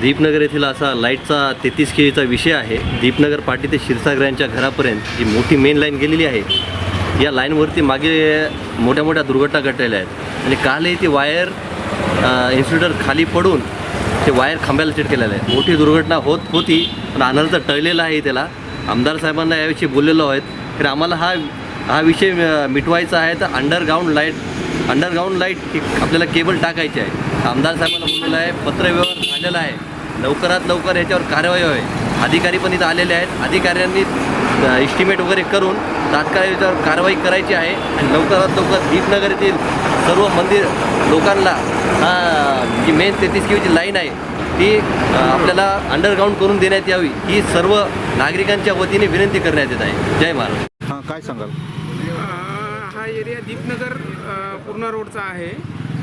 दीपनगर येथील असा लाईटचा तेहतीस केळीचा विषय आहे. दीपनगर पाटी ते क्षीरसागरांच्या घरापर्यंत जी मोठी मेन लाईन गेलेली आहे या लाईनवरती मागे मोठ्या मोठ्या दुर्घटना घडलेल्या आहेत. आणि कालही ती वायर इन्स्युलेटर खाली पडून ते वायर खांब्याला चिटकेलेलं आहे. मोठी दुर्घटना होत होती पण अनर्थ टळलेला आहे त्याला. आमदार साहेबांना याविषयी बोललेलो आहेत. तर आम्हाला हा हा विषय मिटवायचा आहे तर अंडरग्राऊंड लाइट अंडरग्राऊंड लाइट आपल्याला केबल टाकायची आहे. आमदार साहेबांना बोललेलं आहे पत्रव्यवहार झालेला आहे. लवकरात लवकर याच्यावर कारवाई व्हावी अधिकारी पण इथं आलेले आहेत. अधिकाऱ्यांनी इस्टिमेट वगैरे करून तात्काळ याच्यावर कारवाई करायची आहे. आणि लवकरात लवकर दीपनगर येथील सर्व मंदिर लोकांना हा जी मेन तेहतीस किलोची लाईन आहे ती आपल्याला अंडरग्राऊंड करून देण्यात यावी. ही सर्व नागरिकांच्या वतीने विनंती करण्यात येत आहे. जय महाराज हां काय सांगाल? हा एरिया दीपनगर पूर्ण रोडचा आहे.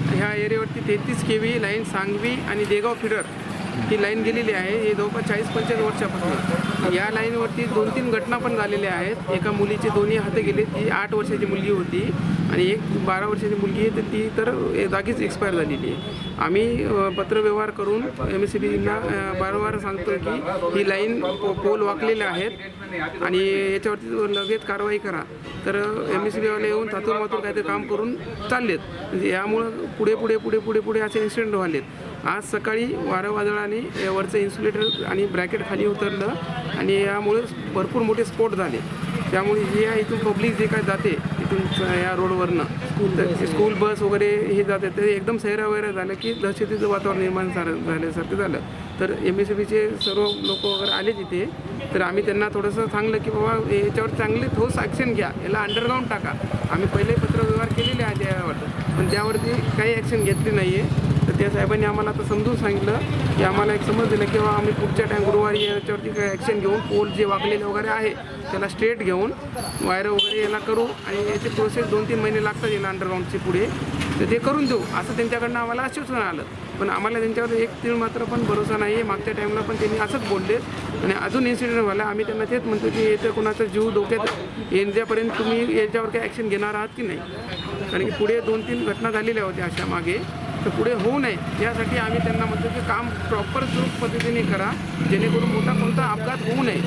ह्या एरियावरती तेहतीस के व्ही लाईन सांगवी आणि देगाव फिडर ही लाईन गेलेली आहे. हे जवळपास चाळीस पंचेचाळीस वर्षापासून. या लाईनवरती दोन तीन घटना पण झालेल्या आहेत. एका मुलीचे दोन्ही हात गेले. ती आठ वर्षाची मुलगी होती. आणि एक बारा वर्षाची मुलगी आहे तर ती तर जागीच एक्सपायर झालेली आहे. आम्ही पत्रव्यवहार करून एम एस सी बीना वारंवार सांगतो की ही लाईन पो पोल वाकलेले आहेत आणि याच्यावरती लगेच कारवाई करा. तर एम एस सी बीवाले येऊन थातूर मातूर काहीतरी काम करून चाललेत. म्हणजे यामुळं पुढे पुढे पुढे पुढे पुढे असे इन्सिडेंट व्हालेत. आज सकाळी वारं वादळाने वरचं इन्सुलेटर आणि ब्रॅकेट खाली उतरलं आणि यामुळे भरपूर मोठे स्फोट झाले. त्यामुळे जे आहे इथून पब्लिक जे काय जाते इथून या रोडवरनं. तर स्कूल बस वगैरे हे जाते ते एकदम सैरा वगैरे झालं की दहशतीचं वातावरण निर्माण झालं झाल्यासारखं झालं. तर एम एस बीचे सर्व लोक वगैरे आले तिथे. तर आम्ही त्यांना थोडंसं सांगलं की बाबा याच्यावर चांगले ठोस ॲक्शन घ्या. याला अंडरग्राऊंड टाका. आम्ही पहिले पत्रव्यवहार केलेले आहेत यावर. पण त्यावरती काही ॲक्शन घेतली नाही आहे तर त्या साहेबांनी आम्हाला आता समजून सांगितलं की आम्हाला एक समज दिलं की बाबा आम्ही पुढच्या टाईम गुरुवारी याच्यावरती काही ॲक्शन घेऊन पोल जे वाकलेले वगैरे आहे त्याला स्ट्रेट घेऊन वायर वगैरे याला करू आणि याची प्रोसेस दोन तीन महिने लागतात याला अंडरग्राऊंडची पुढे. तर ते करून देऊ. असं त्यांच्याकडनं आम्हाला आश्वासन आलं. पण आम्हाला त्यांच्यावर एक तीळ मात्र पण भरोसा नाही आहे मागच्या टाईमला पण त्यांनी असंच बोलले. आणि अजून इन्सिडेंट व्हायला आम्ही त्यांना तेच म्हणतो की येतं कोणाचा जीव धोक्यात येण्यापर्यंत तुम्ही याच्यावर काही ॲक्शन घेणार आहात की नाही? कारण की पुढे दोन तीन घटना झालेल्या होत्या अशा मागे. तर पुढे होऊ नये. यासाठी आम्ही त्यांना म्हणतो की काम प्रॉपर चोख पद्धतीने करा. जेणेकरून मोठा कोणता अपघात होऊ नये.